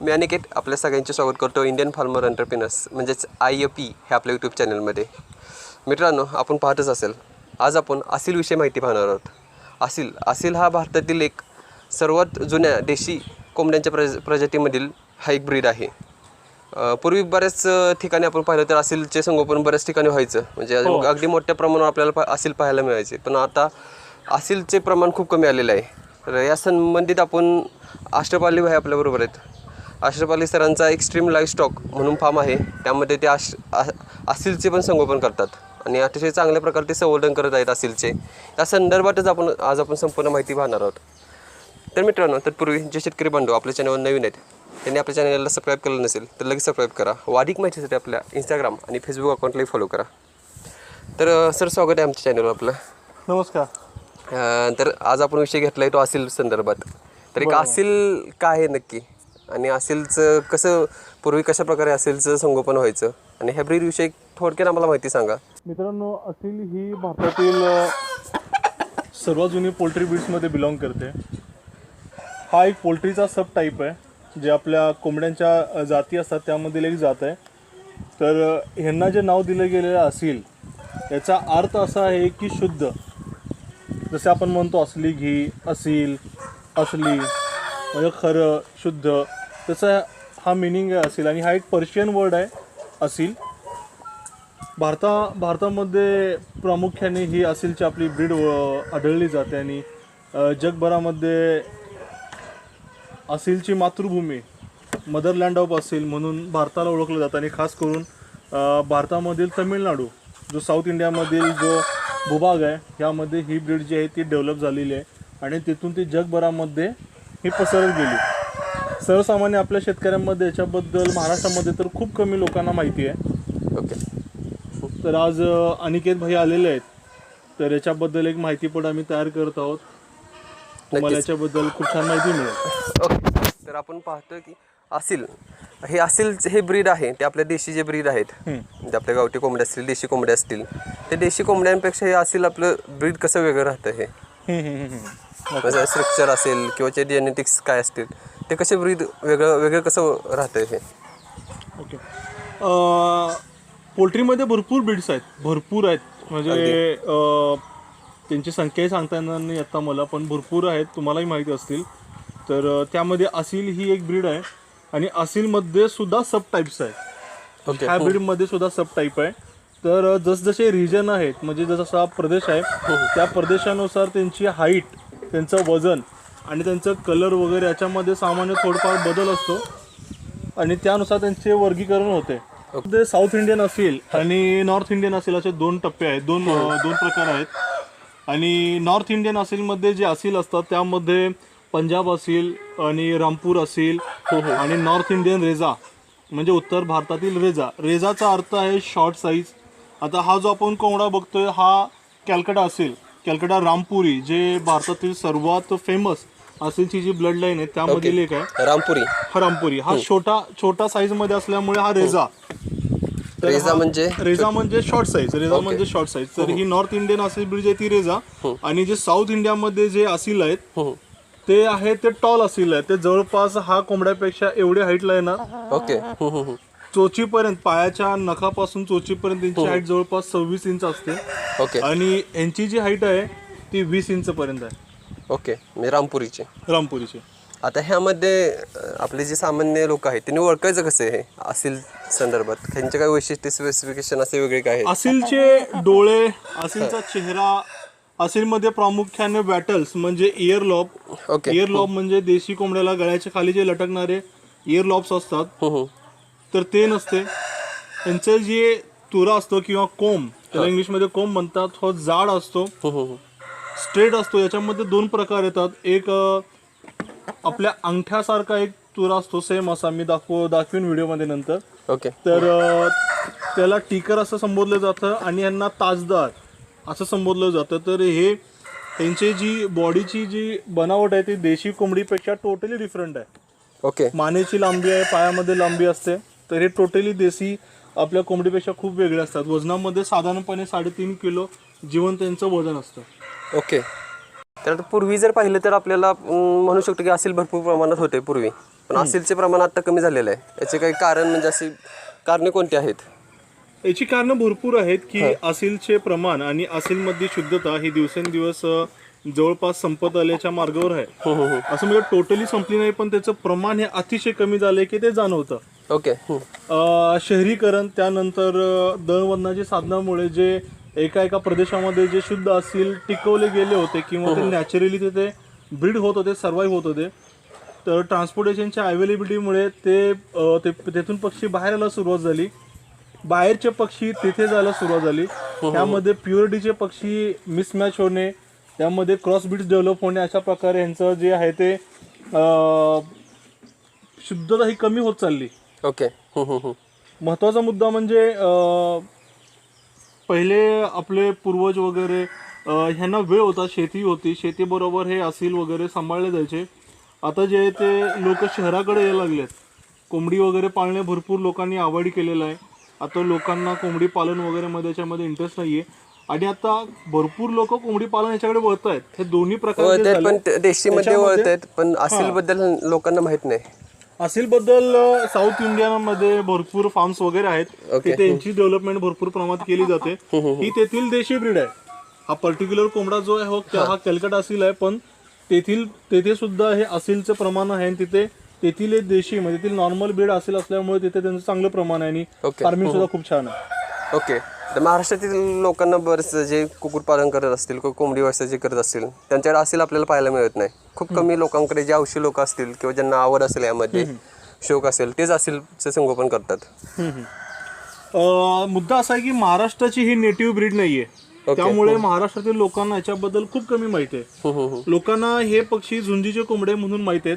मी अनिकेत आपल्या सगळ्यांचे स्वागत करतो इंडियन फार्मर एंटरप्रिनर्स म्हणजेच आय पी हे आपल्या यूट्यूब चॅनलमध्ये मित्रांनो आपण पाहतच असेल आज आपण असील विषयी माहिती पाहणार आहोत. असील असील हा भारतातील एक सर्वात जुन्या देशी कोंबड्यांच्या प्रज प्रजातीमधील हा एक ब्रीड आहे. अ, पूर्वी बऱ्याच अ, ठिकाणी आपण पाहिलं तर असीलचे संगोपन बऱ्याच ठिकाणी व्हायचं. म्हणजे अगदी मोठ्या प्रमाणावर आपल्याला पा- असील पाहायला मिळायचे. पण आता असीलचे प्रमाण खूप कमी आलेलं आहे. तर या संबंधित आपण आष्ट्रपाली भाई आपल्याबरोबर आहेत. आश्रपाली सरांचा एक्स्ट्रीम लाईफ स्टॉक म्हणून फार्म आहे. त्यामध्ये ते आश असीलचे पण संगोपन करतात. आणि अतिशय चांगल्या प्रकारे ते संवर्धन करत आहेत असीलचे. त्या संदर्भातच आपण आज आपण संपूर्ण माहिती पाहणार आहोत. तर मित्रांनो तत्पूर्वी जे शेतकरी बांधव आपल्या चॅनलवर नवीन आहेत त्यांनी आपल्या चॅनलला सबस्क्राईब केलं नसेल तर लगेच सबस्क्राईब करा. व अधिक माहितीसाठी आपल्या इंस्टाग्राम आणि फेसबुक अकाउंटलाही फॉलो करा. तर सर स्वागत आहे आमच्या चॅनलवर आपलं. नमस्कार. तर आज आपण विषय घेतला आहे तो असील संदर्भात. तर एक असील काय आहे नक्की? आणि असेलचं कसं पूर्वी कशा प्रकारे असेलचं संगोपन व्हायचं? आणि ह्या ब्रीड विषयी थोडक्यात आम्हाला माहिती सांगा. मित्रांनो असेल ही भारतातील सर्वात जुनी पोल्ट्री ब्रीड्समध्ये बिलॉंग करते. हा एक पोल्ट्रीचा सब टाईप आहे जे आपल्या कोंबड्यांच्या जाती असतात त्यामधील एक जात आहे. तर ह्यांना जे नाव दिलं गेलेलं असेल याचा अर्थ असा आहे की शुद्ध. जसे आपण म्हणतो असली घी असील असली म्हणजे खरं शुद्ध. त्याचा हा मिनिंग असेल आणि हा एक पर्शियन वर्ड आहे असील. भारता भारतामध्ये प्रामुख्याने ही असीलची आपली ब्रीड आढळली जाते आणि जगभरामध्ये असीलची मातृभूमी मदरलँड ऑफ असेल म्हणून भारताला ओळखलं जातं आणि खास करून भारतामधील तमिळनाडू जो साऊथ इंडियामधील जो भूभाग आहे यामध्ये ही ब्रीड जी आहे ती डेव्हलप झालेली आहे आणि तिथून ती जगभरामध्ये ही पसरत गेली. सर्वसामान्य आपल्या शेतकऱ्यांमध्ये याच्याबद्दल महाराष्ट्रामध्ये तर खूप कमी लोकांना माहिती आहे. ओके. तर आज अनिकेत भाई आलेले आहेत. तर याच्याबद्दल एक माहितीपट आम्ही तयार करत आहोत. तुम्हाला याच्याबद्दल खूप छान माहिती मिळेल. ओके. तर आपण पाहतो की असील हे असील हे ब्रीड आहे. ते आपल्या देशी जे ब्रीड आहेत. म्हणजे आपल्या गावठी कोंबड्या असतील देशी कोंबड्या असतील. ते देशी कोंबड्यांपेक्षा हे असील आपलं ब्रीड कसं वेगळं राहतं हे? स्ट्रक्चर असेल किंवा ते जेनेटिक्स काय असतील ते कसे ब्रीड वेगळं वेगळं कसं राहतं हे? ओके. पोल्ट्रीमध्ये भरपूर ब्रीड्स आहेत. भरपूर आहेत. म्हणजे त्यांची संख्याही सांगता येणार नाही आता मला पण भरपूर आहेत. तुम्हालाही माहिती असतील. तर त्यामध्ये असील ही एक ब्रीड आहे. आणि असीलमध्ये सुद्धा सब टाईप्स आहेत. ओके ह्या ब्रीडमध्ये सुद्धा सब टाईप आहे. तर जसजसे रिजन आहेत म्हणजे जसा प्रदेश आहे त्या प्रदेशानुसार त्यांची हाईट त्यांचं वजन आणि त्यांचं कलर वगैरे याच्यामध्ये सामान्य थोडंफार बदल असतो. आणि त्यानुसार त्यांचे वर्गीकरण होते. ते साऊथ इंडियन असेल आणि नॉर्थ इंडियन असेल असे दोन टप्पे आहेत. दोन दोन प्रकार आहेत. आणि नॉर्थ इंडियन असेलमध्ये जे असील असतात त्यामध्ये पंजाब असेल आणि रामपूर असेल आणि नॉर्थ इंडियन रेजा म्हणजे उत्तर भारतातील रेजा रेजाचा अर्थ आहे शॉर्ट साईज आता हा जो आपण कोंबडा बघतोय हा कॅलकटा असेल. कॅलकटा रामपुरी जे भारतातील सर्वात फेमस असेलची जी ब्लड लाईन आहे त्यामधील एक आहे. रामपुरी. हा रामपुरी. हा छोटा छोटा साईजमध्ये असल्यामुळे हा तर रेजा हा- म्हणजे? रेजा म्हणजे शॉर्ट साईज रेजा म्हणजे शॉर्ट साईज तर ही. नॉर्थ इंडियन असेल ब्रिज आहे ती रेजा आणि जे साऊथ इंडियामध्ये जे असील आहेत हम्म. ते आहे ते टॉल असील आहे. ते जवळपास हा कोंबड्यापेक्षा एवढे हाईटला आहे ना. ओके हम्म, हम्म, हम्म. चोचीपर्यंत पायाच्या नखापासून चोचीपर्यंत त्यांची हाईट जवळपास सव्वीस इंच असते. ओके आणि यांची जी हाईट आहे ती वीस इंच पर्यंत आहे. ओके म्हणजे रामपुरीचे. रामपुरीची. आता ह्यामध्ये अ, आपले जे सामान्य लोक आहेत त्यांनी ओळखायचं कसं आहे? असील संदर्भात. त्यांचे काय वैशिष्ट्य स्पेसिफिकेशन असे वेगळे काय आहेत? असिलचे डोळे असिलचा चेहरा असिलमध्ये प्रामुख्याने वॅटल्स म्हणजे ear lobe okay. Ear lobe म्हणजे देशी कोंबड्याला गळ्याच्या खाली जे लटकणारे इयर लॉब्स असतात हम्म, हम्म. तर ते नसते. त्यांचं जे तुरा असतो किंवा कोंब त्याला इंग्लिशमध्ये कोंब म्हणतात तो जाड असतो. हम्म, हम्म. स्ट्रेट असतो याच्यामध्ये दोन प्रकार येतात. एक आपल्या अंगठ्यासारखा एक तुरा असतो सेम असा. मी दाखव दाखवीन व्हिडिओमध्ये नंतर. ओके. तर त्याला टिकर असं संबोधलं जातं आणि यांना ताजदार असं संबोधलं जातं. तर हे त्यांची जी बॉडीची जी बनावट आहे ती देशी कोंबडीपेक्षा टोटली डिफरंट आहे. ओके. मानेची लांबी आहे पायामध्ये लांबी असते. तर हे टोटली देशी आपल्या कोंबडीपेक्षा खूप वेगळे असतात. वजनामध्ये साधारणपणे साडेतीन किलो जिवंत त्यांचं वजन असतं. ओके. तर आता पूर्वी जर पाहिलं तर आपल्याला म्हणू शकतो की असेल भरपूर प्रमाणात होते पूर्वी. पण असिलचे प्रमाण आता कमी झालेलं आहे. याचे काही कारण म्हणजे अशी कारणे कोणती आहेत? याची कारणं भरपूर आहेत की असिलचे प्रमाण आणि असिलमधली शुद्धता ही दिवसेंदिवस जवळपास संपत आल्याच्या मार्गावर आहे. असं म्हणजे टोटली संपली नाही पण त्याचं प्रमाण हे अतिशय कमी झालंय की ते जाणवतं. ओके. शहरीकरण त्यानंतर अ, दळणवळणाची साधनामुळे जे एका एका प्रदेशामध्ये जे शुद्ध असील टिकवले गेले होते किंवा ते नॅचरली तिथे ब्रीड होत होते सर्वाईव्ह होत होते. तर ट्रान्सपोर्टेशनच्या अवेलेबिलिटीमुळे ते तेथून पक्षी बाहेर यायला सुरुवात झाली. बाहेरचे पक्षी तिथे जायला सुरुवात झाली. त्यामध्ये प्युरिटीचे पक्षी मिसमॅच होणे त्यामध्ये क्रॉस बीट्स डेव्हलप होणे अशा प्रकारे यांचं जे आहे ते शुद्धता ही कमी होत चालली. ओके. महत्त्वाचा मुद्दा म्हणजे पहिले आपले पूर्वज वगैरे ह्यांना वेळ होता शेती होती. शेतीबरोबर हे असील वगैरे सांभाळले जायचे. आता जे आहे ते लोक शहराकडे यायला लागलेत. कोंबडी वगैरे पाळणे भरपूर लोकांनी आवडी केलेलं आहे. आता लोकांना कोंबडी पालन वगैरे मध्ये याच्यामध्ये इंटरेस्ट नाहीये. आणि आता भरपूर लोक कोंबडी पालन याच्याकडे वळत आहेत हे दोन्ही प्रकार पण देशीमध्ये त्याच्यामध्ये- वळतायत पण असिलबद्दल लोकांना माहीत नाही. असील बद्दल अ, साऊथ इंडियामध्ये भरपूर फार्म्स वगैरे आहेत. तिथे यांची डेव्हलपमेंट भरपूर प्रमाणात केली जाते. ही तेथील देशी ब्रीड आहे. हा पर्टिक्युलर कोंबडा जो आहे हो त्या- हा. कॅलकट असील आहे पण तेथील तेथे सुद्धा हे असीलचं प्रमाण आहे आणि तिथे तेथील देशी म्हणजे तेथील नॉर्मल ब्रीड असेल असल्यामुळे तिथे त्यांचं चांगलं प्रमाण आहे आणि. फार्मिंग सुद्धा खूप छान आहे. ओके तर महाराष्ट्रातील लोकांना बरेच जे कुक्कुटपालन करत असतील किंवा कोंबडी व्यवसाय जे करत असतील त्यांच्याकडे असेल आपल्याला पाहायला मिळत नाही. खूप कमी लोकांकडे जे औषधी लोक असतील किंवा ज्यांना आवड असेल यामध्ये शौक असेल तेच असेलचे संगोपन करतात. अ, मुद्दा असा आहे की महाराष्ट्राची ही नेटिव्ह ब्रीड नाहीये. त्यामुळे महाराष्ट्रातील लोकांना याच्याबद्दल खूप कमी माहिती आहे. हम्म, हम्म. लोकांना हे पक्षी झुंजीचे कोंबडे म्हणून माहीत आहेत.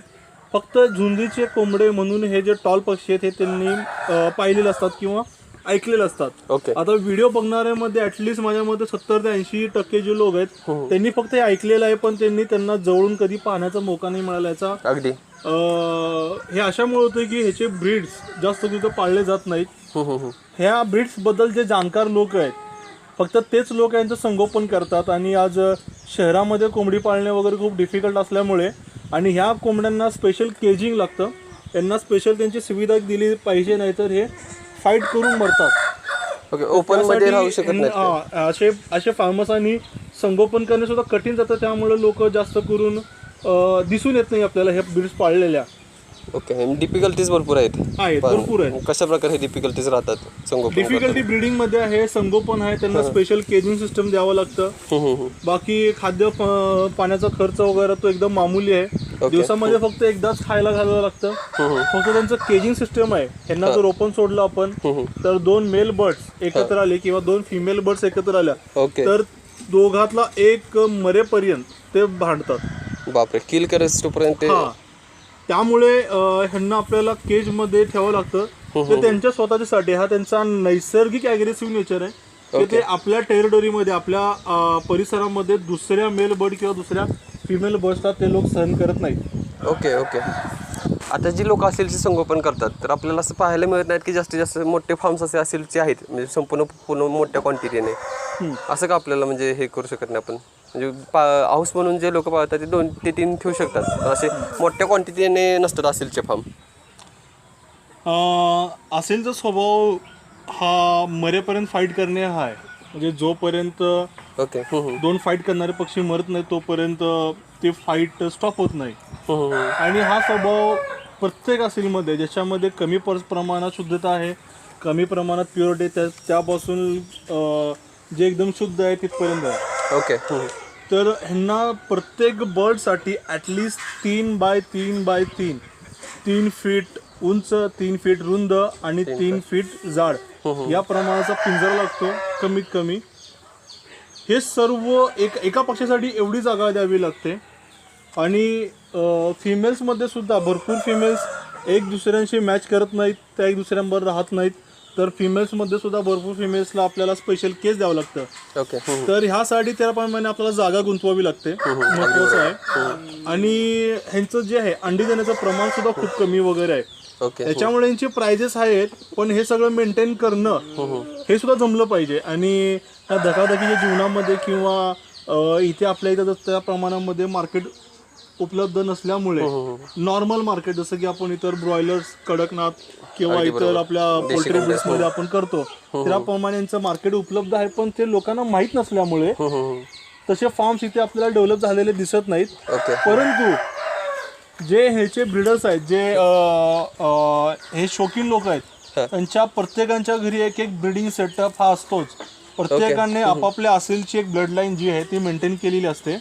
फक्त झुंजीचे कोंबडे म्हणून हे जे टॉल पक्षी आहेत हे त्यांनी अ, पाहिलेले असतात किंवा ऐकलेले असतात. ओके. आता व्हिडिओ बघणाऱ्यामध्ये ऍटलिस्ट माझ्या मते सत्तर ते ऐंशी टक्के जे लोक आहेत त्यांनी फक्त हे ऐकलेलं आहे पण त्यांनी त्यांना जवळून कधी पाहण्याचा मौका नाही मिळाला याचा. अगदी. अ, हे अशामुळे होतं की ह्याचे ब्रीड्स जास्त तिथं पाळले जात नाहीत. हम्म, हम्म, हम्म. ह्या ब्रीड्सबद्दल जे जाणकार लोक आहेत फक्त तेच लोक यांचं संगोपन करतात आणि आज अ, शहरामध्ये कोंबडी पाळणे वगैरे खूप डिफिकल्ट असल्यामुळे आणि ह्या कोंबड्यांना स्पेशल केजिंग लागतं. त्यांना स्पेशल त्यांची सुविधा दिली पाहिजे नाहीतर हे फाईट करून मरतात. ओके ओपनमध्ये राहू शकत नाही असे असे फार्मर्सांनी संगोपन करणे सुद्धा कठीण जातं. त्यामुळे लोक जास्त करून दिसून येत नाही आपल्याला हे ब्रीड्स पाळलेल्या. ओके डिफिकल्टीज भरपूर आहेत. भरपूर आहेत. कशा प्रकारे हे डिफिकल्टीज राहतात संगोपन डिफिकल्टी ब्रीडिंगमध्ये आहे संगोपन आहे त्यांना स्पेशल केजिंग सिस्टम द्यावं लागतं. बाकी खाद्य पाण्याचा खर्च वगैरे तो एकदम मामूली आहे. दिवसामध्ये फक्त एकदाच खायला घालावं लागतं. फक्त त्यांचं केजिंग सिस्टम आहे. यांना जर ओपन सोडलं आपण तर दोन मेल बर्ड्स एकत्र आले किंवा दोन फिमेल बर्ड्स एकत्र आल्या तर दोघातला एक मरेपर्यंत ते भांडतात. बापरे किल करेस्तोपर्यंत ते हा. त्यामुळे ह्यांना आपल्याला केजमध्ये ठेवावं लागतं. ते त्यांच्या स्वतःच्यासाठी हा त्यांचा नैसर्गिक अग्रेसिव्ह नेचर आहे. की ते आपल्या टेरिटोरीमध्ये आपल्या परिसरामध्ये दुसऱ्या मेल बर्ड किंवा दुसऱ्या फिमेल बर्ड्सला ते लोक सहन करत नाहीत. Okay okay. आता जी लोक असेलचे संगोपन करतात तर आपल्याला असं पाहायला मिळत नाहीत की जास्तीत जास्त मोठे फार्म्स असे असेलचे आहेत म्हणजे संपूर्ण पूर्ण मोठ्या क्वांटिटीने असं का आपल्याला म्हणजे हे करू शकत नाही आपण? म्हणजे पा हाऊस म्हणून जे लोक पाळतात ते दोन ते तीन ठेवू शकतात. पण असे मोठ्या क्वांटिटीने नसतात असेलचे फार्म अं, असेलचा स्वभाव हा मरेपर्यंत फाईट करणे हा आहे. म्हणजे जोपर्यंत ओके. दोन फाईट करणारे पक्षी मरत नाही तोपर्यंत ते फाईट स्टॉप होत नाही. आणि हा स्वभाव प्रत्येक असीलमध्ये ज्याच्यामध्ये कमी पर प्रमाणात शुद्धता आहे कमी प्रमाणात प्युरिटी त्या त्यापासून जे एकदम शुद्ध आहे तिथपर्यंत आहे ओके. तर ह्यांना प्रत्येक बर्डसाठी ॲटलिस्ट तीन बाय तीन बाय तीन तीन फीट उंच तीन फीट रुंद आणि तीन फीट जाड. या प्रमाणाचा पिंजरा लागतो कमीत कमी. हे सर्व एक एका पक्षासाठी एवढी जागा द्यावी लागते. आणि फिमेल्समध्ये सुद्धा भरपूर फिमेल्स एक दुसऱ्यांशी मॅच करत नाहीत त्या एक दुसऱ्यांबरोबर राहत नाहीत. तर फिमेल्समध्ये सुद्धा भरपूर फिमेल्सला आपल्याला स्पेशल केस द्यावं लागतं. ओके. तर ह्यासाठी त्याप्रमाणे आपल्याला जागा गुंतवावी लागते. महत्वाचं आहे. आणि ह्यांचं जे आहे अंडी देण्याचं प्रमाण सुद्धा खूप कमी वगैरे आहे. ओके त्याच्यामुळे यांचे प्राइजेस आहेत पण हे सगळं मेंटेन करणं हे सुद्धा जमलं पाहिजे. आणि ह्या धकाधकीच्या जीवनामध्ये किंवा अं, इथे आपल्या इथं जर त्या प्रमाणामध्ये मार्केट उपलब्ध नसल्यामुळे नॉर्मल मार्केट जसं की आपण इतर ब्रॉयलर्स कडकनाथ किंवा इतर आपल्या पोल्ट्री मध्ये आपण करतो त्याप्रमाणे यांचं मार्केट उपलब्ध आहे पण ते लोकांना माहीत नसल्यामुळे तसे फार्म्स इथे आपल्याला डेव्हलप झालेले दिसत नाहीत. ओके परंतु जे ह्याचे ब्रिडर्स आहेत जे अं, अं, हे शौकीन लोक आहेत त्यांच्या प्रत्येकांच्या घरी एक एक ब्रिडिंग सेटअप हा असतोच. प्रत्येकाने आपापल्या असेलची एक ब्लड लाईन जी आहे ती मेंटेन केलेली असते.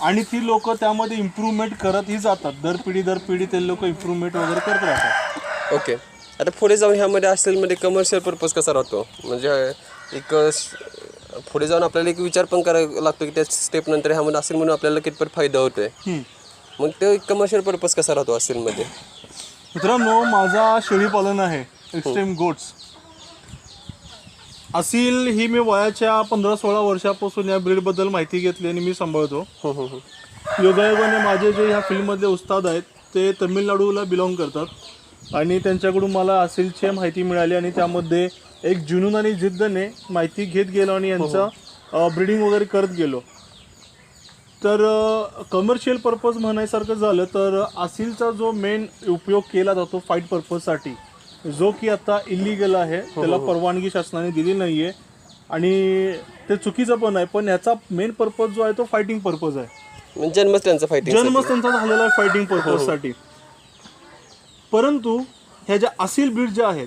आणि ती लोक त्यामध्ये इम्प्रूव्हमेंट करतही जातात. दर पिढी दर पिढी ते लोक इम्प्रूव्हमेंट वगैरे करत राहतात. ओके आता पुढे जाऊन ह्यामध्ये असेल मध्ये कमर्शियल पर्पज कसा राहतो? म्हणजे एक स- पुढे जाऊन आपल्याला एक विचार पण करावा लागतो की त्या स्टेप नंतर ह्यामध्ये असेल म्हणून आपल्याला कितपत फायदा होतोय? हम्म. मग ते कमर्शियल पर्पज कसा राहतो असेलमध्ये मित्रांनो माझा शेळीपालन आहे एक्स्ट्रीम गोट्स असील ही मी वयाच्या पंधरा सोळा वर्षापासून या ब्रीडबद्दल माहिती घेतली आणि मी सांभाळतो. हम्म, हम्म, हम्म. योगायोगाने माझे जे ह्या फील्डमधले उस्ताद आहेत ते तमिळनाडूला बिलॉंग करतात. आणि त्यांच्याकडून मला असेलची माहिती मिळाली आणि त्यामध्ये एक जुनून आणि जिद्दने माहिती घेत गेलो आणि यांचं ब्रिडिंग वगैरे करत गेलो. तर कमर्शियल पर्पज म्हणायसारखं झालं तर असीलचा जो मेन उपयोग केला जातो फाईट पर्पजसाठी जो की आता इलिगल आहे त्याला परवानगी शासनाने दिली नाहीये. आणि ते चुकीचं पण आहे पण ह्याचा मेन पर्पज जो आहे तो फायटिंग पर्पज आहे. म्हणजे जन्मच त्यांचा फायटिंग जन्मच त्यांचा झालेला आहे फायटिंग पर्पजसाठी परंतु ह्या ज्या असील ब्रीड ज्या आहेत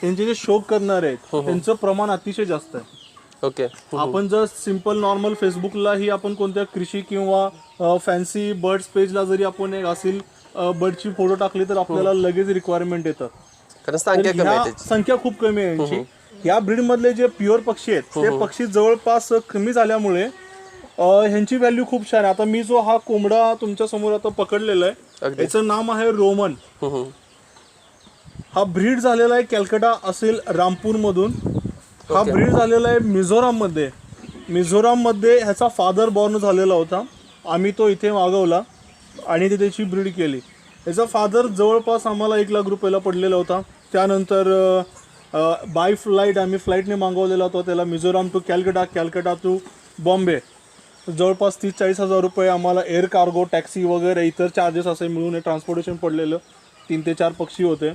त्यांचे जे शोक करणारे आहेत त्यांचं प्रमाण अतिशय जास्त आहे. ओके. आपण जर सिंपल नॉर्मल फेसबुकलाही आपण कोणत्या कृषी किंवा फॅन्सी बर्ड्स पेजला जरी आपण एक असील बर्डची फोटो टाकली तर आपल्याला लगेच रिक्वायरमेंट येतात संख्या खूप कमी आहे यांची. या ब्रीड मधले जे प्युअर पक्षी आहेत ते पक्षी जवळपास कमी झाल्यामुळे ह्यांची व्हॅल्यू खूप छान आहे. आता मी जो हा कोंबडा तुमच्यासमोर आता पकडलेला आहे. याचं नाम आहे रोमन. हा ब्रीड झालेला आहे कॅलकटा असेल रामपूर मधून हा ब्रीड झालेला आहे मिझोराममध्ये मिझोराममध्ये ह्याचा फादर बॉर्न झालेला होता. आम्ही तो इथे मागवला आणि ते त्याची ब्रीड केली. याचा फादर जवळपास आम्हाला एक लाख रुपयाला पडलेला होता. त्यानंतर बाय फ्लाईट आम्ही फ्लाईटने मागवलेला होता त्याला मिझोराम टू कॅलकटा कॅलकटा टू बॉम्बे. जवळपास तीस चाळीस हजार रुपये आम्हाला एअर कार्गो टॅक्सी वगैरे इतर चार्जेस असे मिळून ट्रान्सपोर्टेशन पडलेलं. तीन ते चार पक्षी होते.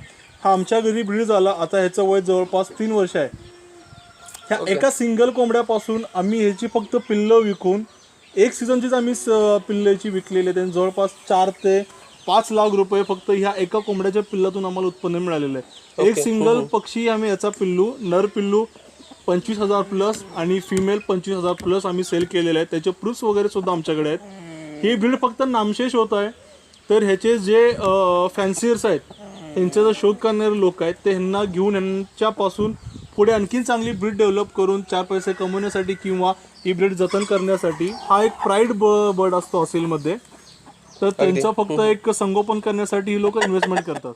हा आमच्या घरी ब्रीड झाला. आता ह्याचं वय जवळपास तीन वर्ष आहे. ह्या एका सिंगल कोंबड्यापासून आम्ही ह्याची फक्त पिल्लं विकून एक सीझनचीच आम्ही स- पिल्लं याची विकलेली आणि जवळपास चार ते पाच लाख रुपये फक्त ह्या एका कोंबड्याच्या पिल्लातून आम्हाला उत्पन्न मिळालेलं आहे. एक सिंगल पक्षी आम्ही याचा पिल्लू नर पिल्लू पंचवीस हजार प्लस आणि फिमेल पंचवीस हजार प्लस आम्ही सेल केलेले आहेत. त्याचे प्रूफ्स वगैरे सुद्धा आमच्याकडे आहेत. ही ब्रीड फक्त नामशेष होत आहे. तर ह्याचे जे फॅन्सियर्स आहेत यांचे जर शोध करणारे लोक आहेत ते ह्यांना घेऊन यांच्यापासून पुढे आणखीन चांगली ब्रीड डेव्हलप करून चार पैसे कमवण्यासाठी किंवा ही ब्रीड जतन करण्यासाठी हा एक प्राईड बर्ड असतो हॉस्टेलमध्ये तर त्यांचं फक्त एक संगोपन करण्यासाठी ही लोक इन्व्हेस्टमेंट करतात.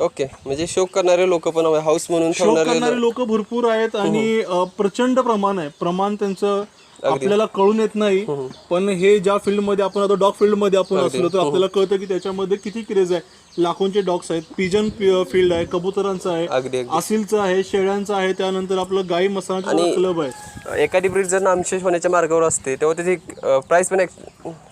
ओके. म्हणजे शोक करणारे लोक पण हाऊस म्हणून ठेवणारे करणारे लोक भरपूर आहेत आणि अ, प्रचंड प्रमाण आहे. प्रमाण त्यांचं आपल्याला कळून येत नाही. पण हे ज्या फील्डमध्ये आपण आता डॉग फील्डमध्ये आपण असलो तर आपल्याला कळतं की त्याच्यामध्ये किती क्रेज आहे. लाखोंचे डॉग्स आहेत. पिजन फील्ड आहे कबुतरांचं आहे अगदी अगदी. आसिलचं आहे शेळ्यांचं आहे त्यानंतर आपलं गाई मसाला क्लब आहे. एखादी ब्रीड जर नामशेष होण्याच्या मार्गावर असते तेव्हा त्याची प्राइस पण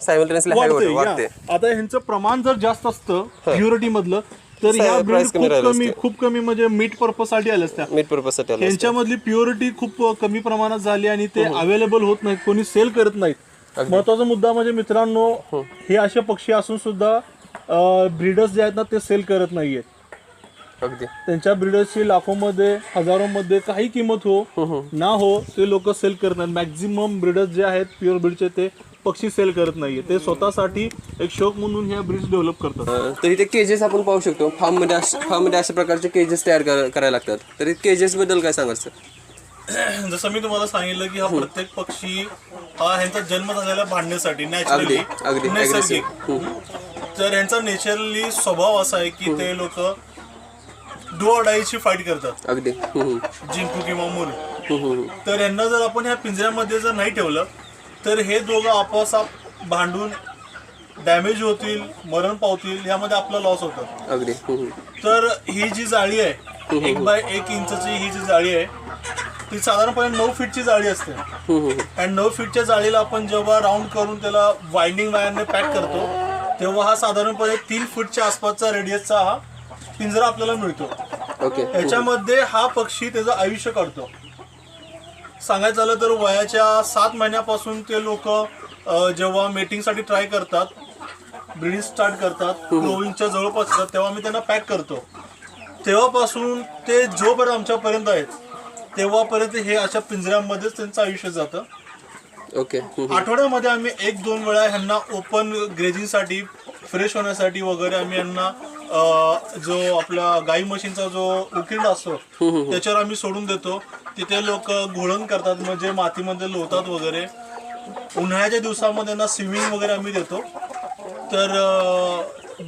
सायमल्टेनियसली हाय वाढते वाढते. या. आता ह्यांचं प्रमाण जर जास्त असतं प्युरिटी मधलं तर ह्या price ब्रीड कमी खूप राहिलं कमी खूप कमी म्हणजे मीट पर्पजसाठी आल्या असत्या. मीट पर्पजसाठी आलं यांच्यामधली प्युरिटी खूप कमी प्रमाणात झाली आणि ते अवेलेबल होत नाहीत कोणी सेल करत नाहीत. महत्त्वाचा मुद्दा म्हणजे मित्रांनो हे असे पक्षी असून सुद्धा ब्रीडर्स जे आहेत ना ते सेल करत नाहीयेत. अगदी. त्यांच्या ब्रीडर्सची लाखोमध्ये हजारोमध्ये काही किंमत हो ना हो ते लोक सेल करत नाहीत. मॅक्झिमम ब्रीडर्स जे आहेत प्युअर ब्रीडचे ते पक्षी सेल करत नाहीये ते स्वतःसाठी एक शौक म्हणून ह्या ब्रीड्स डेव्हलप करतात. तर इथे केजेस आपण पाहू शकतो. फार्ममध्ये फार्ममध्ये अशा प्रकारचे केजेस तयार कर- करायला लागतात. तर केजेस बद्दल काय सांगाल सर जसं मी तुम्हाला सांगितलं की हा प्रत्येक पक्षी हा ह्यांचा जन्म झालेला भांडण्यासाठी नॅचरली अगदी तर ह्यांचा नेचरली स्वभाव असा आहे की ते लोक डो डाईची फाईट करतात. अगदी. हम्म. जिंकू किंवा हम्म, हम्म. तर यांना जर आपण ह्या पिंजऱ्यामध्ये जर नाही ठेवलं तर हे दोघं आपोआप भांडून डॅमेज होतील मरण पावतील ह्यामध्ये आपला लॉस होतं. अगदी. हम्म. तर ही जी जाळी आहे एक बाय एक इंचची ही जी जाळी आहे ती साधारणपणे नऊ फीटची जाळी असते. हम्म, हम्म, आणि नऊ फीटच्या जाळीला आपण जेव्हा राऊंड करून त्याला वाइंडिंग वायरने पॅक करतो तेव्हा हा साधारणपणे तीन फूटच्या आसपासचा रेडियसचा हा पिंजरा आपल्याला मिळतो. ओके. याच्यामध्ये हा पक्षी त्याचं आयुष्य काढतो. सांगायचं झालं तर वयाच्या सात महिन्यापासून ते लोक जेव्हा मेटिंगसाठी ट्राय करतात ब्रिडिंग स्टार्ट करतात ग्रोविंगच्या जवळपास येतात तेव्हा मी त्यांना पॅक करतो. तेव्हापासून ते जोपर्यंत आमच्यापर्यंत आहेत तेव्हापर्यंत हे अशा पिंजऱ्यामध्येच त्यांचं आयुष्य जातं. ओके. आठवड्यामध्ये आम्ही एक दोन वेळा ह्यांना ओपन ग्रेजिंगसाठी फ्रेश होण्यासाठी वगैरे आम्ही यांना अं, जो आपला गाई म्हशींचा जो उकिरडा असतो त्याच्यावर आम्ही सोडून देतो. तिथे लोक घोळण करतात म्हणजे मातीमध्ये लोळतात वगैरे. उन्हाळ्याच्या दिवसामध्ये यांना स्विमिंग वगैरे आम्ही देतो. तर अं,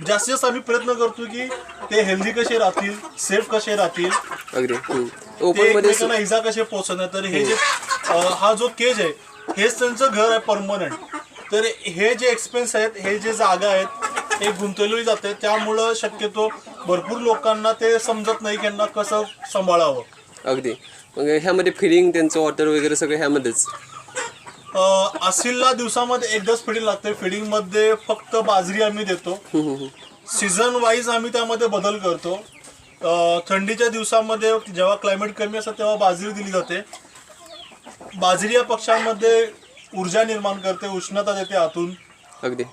जास्तीत जास्त आम्ही प्रयत्न करतो की ते हेल्दी कसे राहतील सेफ कसे राहतील अगदी. ते ओपनमध्ये एकमेकांना इजा कसे पोहोचवणार. तर हे जे अं, हा जो केज आहे हेच त्यांचं घर आहे परमनंट. तर हे जे एक्सपेन्स आहेत हे जे जागा आहेत हे गुंतवली जाते त्यामुळं शक्यतो भरपूर लोकांना ते समजत नाही की यांना कसं सांभाळावं. अगदी. मग ह्यामध्ये फिडिंग त्यांचं वॉटर वगैरे सगळं ह्यामध्येच. अं, आसिलला दिवसामध्ये एकदाच फिडिंग लागते. फिडिंगमध्ये फक्त बाजरी आम्ही देतो. सीझन वाईज आम्ही त्यामध्ये बदल करतो. थंडीच्या दिवसामध्ये जेव्हा क्लायमेट कमी असतं तेव्हा बाजरी दिली जाते. बाजरी या पक्ष्यांमध्ये ऊर्जा निर्माण करते उष्णता देते आतून. अगदी.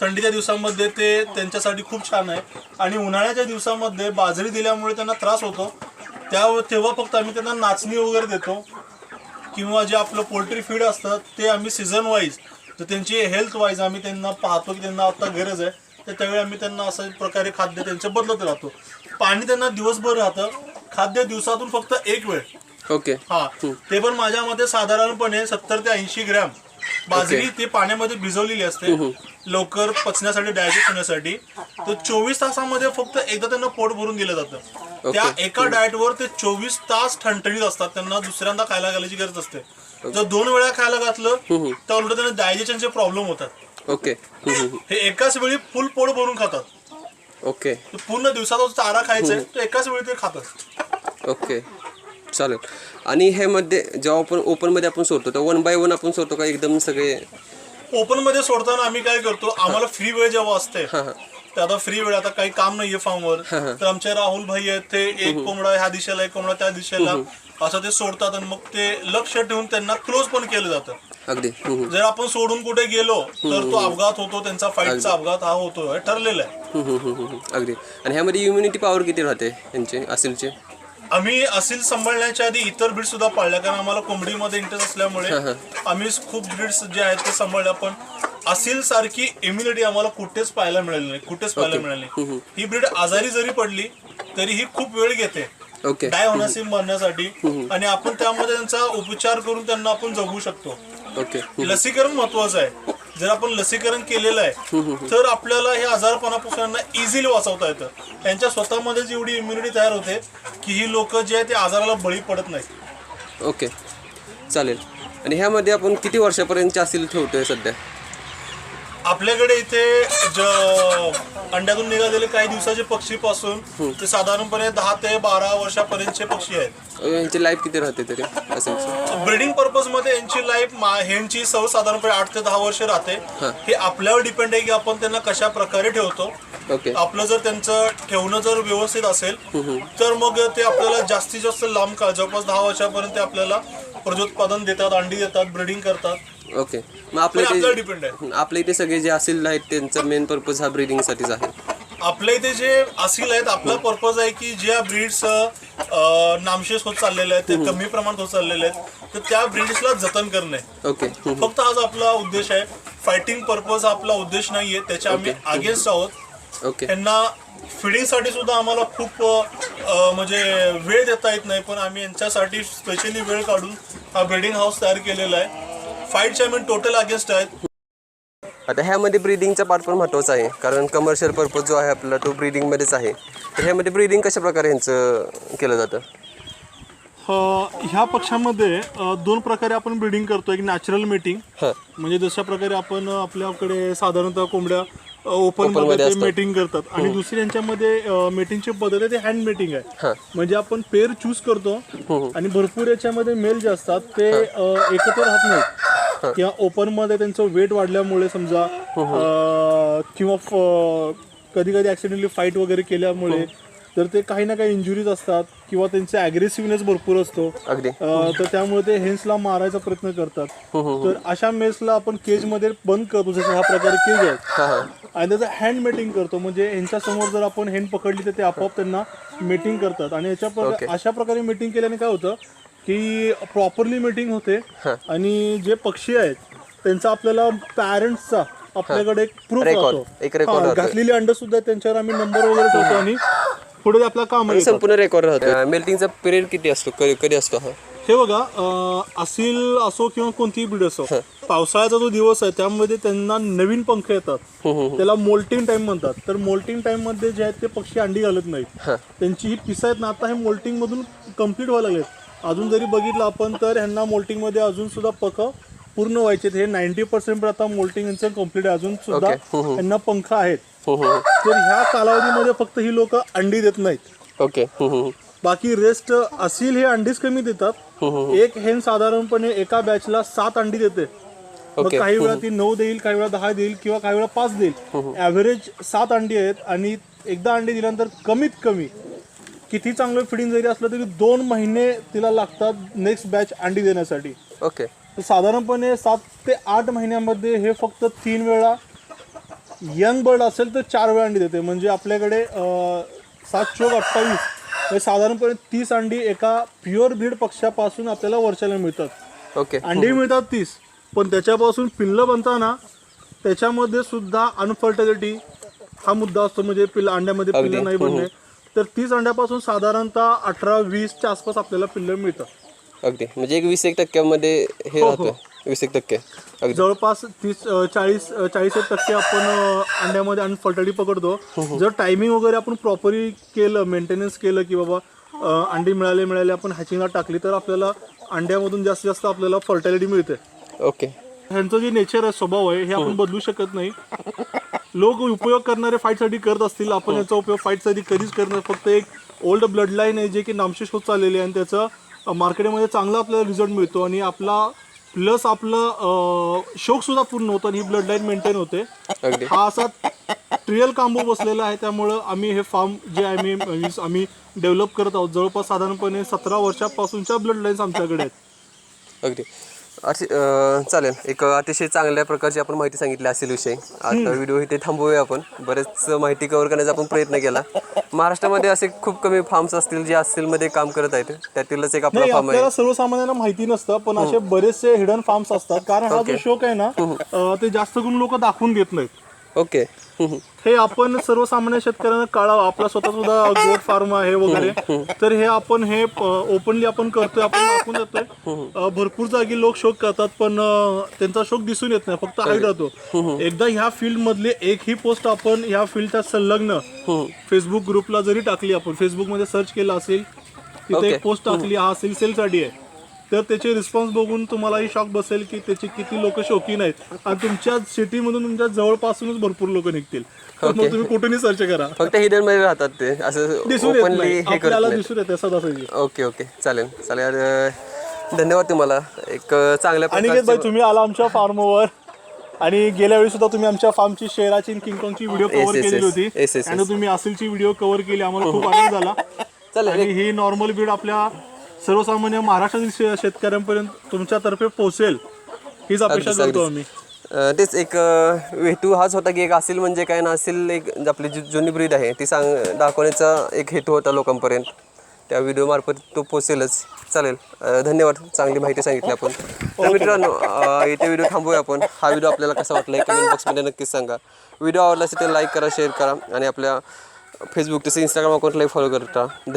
थंडीच्या दिवसामध्ये ते त्यांच्यासाठी खूप छान आहे. आणि उन्हाळ्याच्या दिवसामध्ये बाजरी दिल्यामुळे त्यांना त्रास होतो. त्या तेव्हा फक्त आम्ही त्यांना नाचणी वगैरे देतो. किंवा जे आपलं पोल्ट्री फीड असतं ते आम्ही सीझन वाईज तर त्यांची हेल्थ वाईज आम्ही त्यांना पाहतो की त्यांना आता गरज आहे. तर त्यावेळी आम्ही त्यांना अशा प्रकारे खाद्य त्यांचे बदलत राहतो. पाणी त्यांना दिवसभर राहतं. खाद्य दिवसातून फक्त एक वेळ. ओके. हा. ते पण माझ्या मते साधारणपणे सत्तर ते ऐंशी ग्रॅम. बाजरी ते पाण्यामध्ये भिजवलेली असते. लवकर पचण्यासाठी डायजेस्ट होण्यासाठी. तर चोवीस तासामध्ये फक्त एकदा त्यांना पोट भरून दिलं जातं. त्या एका डाएटवर ते चोवीस तास ठणठणीत असतात. त्यांना दुसऱ्यांदा खायला घालायची गरज असते जर दोन वेळा खायला घातलं तर उलट त्यांना डायजेशनचे प्रॉब्लेम होतात. ओके. हे एकाच वेळी फुल पोट भरून खातात. ओके. पूर्ण दिवसाचा चारा खायचा आहे तो एकाच वेळी ते खातात. ओके. चालेल. आणि हे मध्ये जेव्हा आपण ओपनमध्ये आपण सोडतो तर वन बाय वन आपण सोडतो का एकदम सगळे? ओपनमध्ये सोडताना आम्ही काय करतो आम्हाला फ्री वेळ जेव्हा असते तर आता फ्री वेळ आता काही काम नाहीये फार्मवर तर आमचे राहुल भाई आहेत ते एक कोंबडा ह्या दिशेला एक कोंबडा त्या दिशेला असं ते सोडतात आणि मग ते लक्ष ठेवून त्यांना क्लोज पण केलं जातं. अगदी. हम्म, हम्म. जर आपण सोडून कुठे गेलो तर तो अपघात होतो त्यांचा फाईटचा अपघात हा होतो हे ठरलेला आहे. हम्म, हम्म, हम्म, हम्म. अगदी. आणि ह्यामध्ये इम्युनिटी पॉवर किती राहते यांचे असेलचे? आम्ही असील सांभाळण्याच्या आधी इतर ब्रीड सुद्धा पाळल्या कारण आम्हाला कोंबडीमध्ये इंटरेस्ट असल्यामुळे आम्ही खूप ब्रीड्स जे आहेत ते सांभाळल्या पण असील सारखी इम्युनिटी आम्हाला कुठेच पाहायला मिळाली नाही कुठेच पाहायला मिळाली नाही. ही ब्रीड आजारी जरी पडली तरी ही खूप वेळ घेते. ओके डाय होण्याशी मरण्यासाठी. आणि आपण त्यामध्ये त्यांचा उपचार करून त्यांना आपण जगू शकतो. ओके लसीकरण महत्वाचं आहे. जर आपण लसीकरण केलेलं आहे तर आपल्याला हे आजारपणापासून इझिली वाचवता येतं. त्यांच्या स्वतःमध्येच एवढी इम्युनिटी तयार होते की ही लोक जे आहे ते आजाराला बळी पडत नाहीत. ओके. चालेल. आणि ह्यामध्ये आपण किती वर्षापर्यंतचे असेल ठेवतोय सध्या? आपल्याकडे इथे ज अंड्यातून निघालेले काही दिवसाचे पक्षी पासून ते साधारणपणे दहा ते बारा वर्षापर्यंतचे पक्षी आहेत. यांची लाईफ किती राहते तरी? असेल ब्रिडिंग पर्पजमध्ये यांची लाईफ हेंची सव साधारणपणे आठ ते दहा वर्ष राहते. हे. आपल्यावर डिपेंड आहे की आपण त्यांना कशा प्रकारे ठेवतो. ओके. आपलं जर त्यांचं ठेवणं जर व्यवस्थित असेल तर मग ते आपल्याला जास्तीत जास्त लांब काळ जवळपास दहा वर्षापर्यंत ते आपल्याला प्रजोत्पादन देतात अंडी देतात ब्रिडिंग करतात. ओके. मग पण आपल्या इथे डिपेंड आहे. आपल्या इथे सगळे जे असेल आहेत त्यांचा मेन पर्पज हा ब्रीडिंगसाठीच आहे. आपल्या इथे जे असील आहेत आपला पर्पज आहे की ज्या ब्रीड्स नामशेष होत चाललेले आहेत ते कमी प्रमाणात होत चाललेले आहेत तर त्या ब्रीड्सला जतन करणे. ओके. फक्त हाच आपला उद्देश आहे फायटिंग पर्पज आपला उद्देश नाहीये त्याच्या आम्ही अगेन्स्ट आहोत. ओके. यांना फिडिंगसाठी सुद्धा आम्हाला खूप अ, म्हणजे वेळ देता येत नाही पण आम्ही यांच्यासाठी स्पेशली वेळ काढून हा ब्रिडिंग हाऊस तयार केलेला आहे. फाईटचे आम्ही टोटल अगेन्स्ट आहेत. आता ह्यामध्ये ब्रीदिंगचा पार्ट पण महत्त्वाचा आहे. कारण कमर्शियल पर्पज जो आहे आपला तो ब्रीदिंगमध्येच आहे. तर ह्यामध्ये ब्रीदिंग कशा प्रकारे यांचं केलं जातं? ह्या पक्षामध्ये अ, दोन प्रकारे आपण ब्रिडिंग करतो एक नॅचरल मेटिंग हां. म्हणजे जशा प्रकारे आपण आपल्याकडे साधारणतः कोंबड्या ओपनमध्ये मध्ये असतात. मेटिंग करतात. आणि दुसरी यांच्यामध्ये मेटिंगची पद्धत आहे ते हँड मेटिंग आहे. हां. म्हणजे आपण पेर चूज करतो आणि भरपूर याच्यामध्ये मेल जे असतात ते अ, एकत्र राहत नाहीत. किंवा ओपनमध्ये त्यांचं वेट वाढल्यामुळे समजा अ, किंवा कधी कधी ऍक्सिडेंटली फाईट वगैरे केल्यामुळे तर ते काही ना काही इंजुरीज असतात किंवा त्यांचे अग्रेसिव्हनेस भरपूर असतो. अगदी. अ, तर त्यामुळे ते हेन्सला मारायचा प्रयत्न करतात. तर अशा मेल्सला आपण केजमध्ये बंद करतो जसे ह्या प्रकारे केज आहेत हां हां. आणि त्याचं हँड मेटिंग करतो म्हणजे यांच्या समोर जर आपण हेन पकडली तर ते आपोआप त्यांना मेटिंग करतात. आणि याच्या अशा प्रकारे मेटिंग केल्याने काय होतं की प्रॉपरली मेटिंग होते आणि जे पक्षी आहेत त्यांचा आपल्याला पॅरेंट्सचा आपल्याकडे एक प्रूफ. राहतो. एक राहतो. घातलेली अंड सुद्धा त्यांच्यावर आम्ही नंबर वगैरे ठेवतो आणि पुढे ते आपल्या काम संपूर्ण रेकॉर्ड राहतो मेल्टिंगचा पिरियड किती असतो? कधी कधी असतो हा? हे बघा अं, असील असो किंवा कोणतीही ब्रीड असो पावसाळ्याचा जो दिवस आहे त्यामध्ये त्यांना नवीन पंख येतात. त्याला मोल्टिंग टाइम म्हणतात. तर मोल्टिंग टाइममध्ये जे आहेत ते पक्षी अंडी घालत नाहीत. त्यांची ही पिसं आहेत ना आता हे मोल्टिंग मधून कंप्लीट व्हायला लागलेत. अजून जरी बघितलं आपण तर ह्यांना मोल्टिंगमध्ये अजून सुद्धा पख पूर्ण व्हायचे हे नाईन्टी पर्सेंट आता मोल्टिंग यांचं कंप्लीट आहे. अजून सुद्धा यांना पंख आहेत. तर ह्या कालावधीमध्ये फक्त ही लोक अंडी देत नाहीत. ओके. बाकी रेस्ट असील हे अंडीच कमी देतात. एक हेन साधारणपणे एका बॅचला सात अंडी देते. मग. काही वेळा ती नऊ देईल काही वेळा दहा देईल किंवा काही वेळा पाच देईल. ऍव्हरेज सात अंडी आहेत आणि एकदा अंडी दिल्यानंतर कमीत कमी किती चांगलं फिडिंग जरी असलं तरी दोन महिने तिला लागतात नेक्स्ट बॅच अंडी देण्यासाठी. ओके तर साधारणपणे सात ते आठ महिन्यामध्ये हे फक्त तीन वेळा यंग बर्ड असेल तर चार वेळा अंडी देते. म्हणजे आपल्याकडे अं, सात चोक अठ्ठावीस म्हणजे साधारणपणे तीस अंडी एका प्युअर ब्रीड पक्षापासून आपल्याला वर्षाला मिळतात. ओके अंडी मिळतात तीस. पण त्याच्यापासून पिल्लं बनताना त्याच्यामध्ये सुद्धा अनफर्टिलिटी हा मुद्दा असतो. म्हणजे पिल्लं अंड्यामध्ये. पिल्लं नाही बनणे तर तीस अंड्यापासून साधारणतः अठरा वीसच्या आसपास आपल्याला पिल्लं मिळतात. अगदी. म्हणजे एक वीस एक टक्क्यामध्ये हे हो, राहतं वीस एक टक्के. अगदी. जवळपास तीस अ, चाळीस अ, चाळीस एक टक्के आपण अ, अंड्यामध्ये अनफर्टिलिटी पकडतो. जर टायमिंग वगैरे आपण प्रॉपरली केलं मेंटेनन्स केलं की बाबा अ, अंडी मिळाले मिळाले आपण हॅचिंगला टाकली तर आपल्याला अंड्यामधून जास्तीत जास्त आपल्याला फर्टिलिटी मिळते. ओके. ह्यांचं जे नेचर आहे स्वभाव आहे हे आपण बदलू शकत नाही. लोक उपयोग करणारे फाईटसाठी करत असतील आपण याचा उपयोग फाईटसाठी कधीच करणार फक्त एक ओल्ड ब्लड लाईन आहे जे की नामशेष होत चाललेले आहे आणि त्याचं मार्केटमध्ये चांगला आपल्याला रिझल्ट मिळतो आणि आपला प्लस आपलं शोक सुद्धा पूर्ण होतं आणि ही ब्लड लाईन मेंटेन होते हा असा ट्रियल कांबो बसलेला आहे त्यामुळं आम्ही हे फार्म जे आम्ही आम्ही डेव्हलप करत आहोत. जवळपास साधारणपणे सतरा वर्षापासूनच्या ब्लड लाईन्स आमच्याकडे आहेत. अगदी. अति चालेल. एक अतिशय चांगल्या प्रकारची आपण माहिती सांगितली असेल विषयी. आता व्हिडिओ इथे थांबवूया आपण. बरेच माहिती कव्हर करण्याचा आपण प्रयत्न केला. महाराष्ट्रामध्ये असे खूप कमी फार्म्स असतील जे मध्ये काम करत आहेत. त्यातीलच एक आपला फार्म आहे. सर्वसामान्यांना माहिती नसतं पण असे बरेचसे हिडन फार्म्स असतात. कारण हा जो शोक आहे ना ते जास्त करून लोक दाखवून देत नाहीत. ओके. हे आपण सर्वसामान्य शेतकऱ्यांना कळावं. आपला स्वतः सुद्धा गोट फार्म आहे वगैरे. तर हे आपण हे ओपनली आपण करतोय आपण दाखवून देतोय अं, भरपूर जागी लोक शोक करतात पण त्यांचा शोक दिसून येत नाही फक्त हाईट राहतो एकदा ह्या फील्ड मधले एकही पोस्ट आपण ह्या फील्डच्या संलग्न फेसबुक ग्रुपला जरी टाकली आपण फेसबुकमध्ये सर्च केलं असेल तिथे. एक पोस्ट टाकली हा असेल सेलसाठी आहे. तर त्याचे रिस्पॉन्स बघून तुम्हालाही शॉक बसेल की त्याचे किती लोक शौकीन आहेत. आणि तुमच्या सिटीमधून तुमच्या जवळपासूनच भरपूर लोक निघतील. तर मग तुम्ही कुठूनही सर्च करा. फक्त हिडनमध्ये राहतात ते. असं दिसून येत नाही. हे करत आपल्याला दिसून येते ओके ओके. चालेल चालेल. अं, धन्यवाद तुम्हाला. एक अं, चांगल्या प्रकारचे भाई तुम्ही आला आमच्या फार्मवर आणि गेल्या वेळी सुद्धा तुम्ही आमच्या फार्मची शेराची किंगकॉंगची व्हिडिओ Yes, कव्हर yes, केलेली yes. होती. Yes, yes, आणि तुम्ही असेलची व्हिडिओ कव्हर केली. आम्हाला खूप आनंद झाला. चालेल. आणि ही नॉर्मल बीड आपल्या सर्वसामान्य महाराष्ट्रातील शे- शेतकऱ्यांपर्यंत तुमच्यातर्फे पोहोचेल हीच अपेक्षा करतो. आम्ही. अं, तेच एक अं, हेतू हाच होता की एक असेल म्हणजे काय ना असेल एक आपली जी जुनी ब्रीड आहे ती सांग दाखवण्याचा एक हेतू होता लोकांपर्यंत. त्या व्हिडिओमार्फत तो पोचेलच चालेल. अं, धन्यवाद. चांगली माहिती सांगितली आपण. तर मित्रांनो अं, इथे व्हिडिओ थांबूया आपण. हा व्हिडिओ आपल्याला कसा वाटला कमेंट बॉक्समध्ये नक्कीच सांगा. व्हिडिओ आवडला असेल तर लाईक करा शेअर करा. आणि आपल्या फेसबुक तसं इंस्टाग्राम अकाउंटलाही फॉलो करता. धन्यवाद.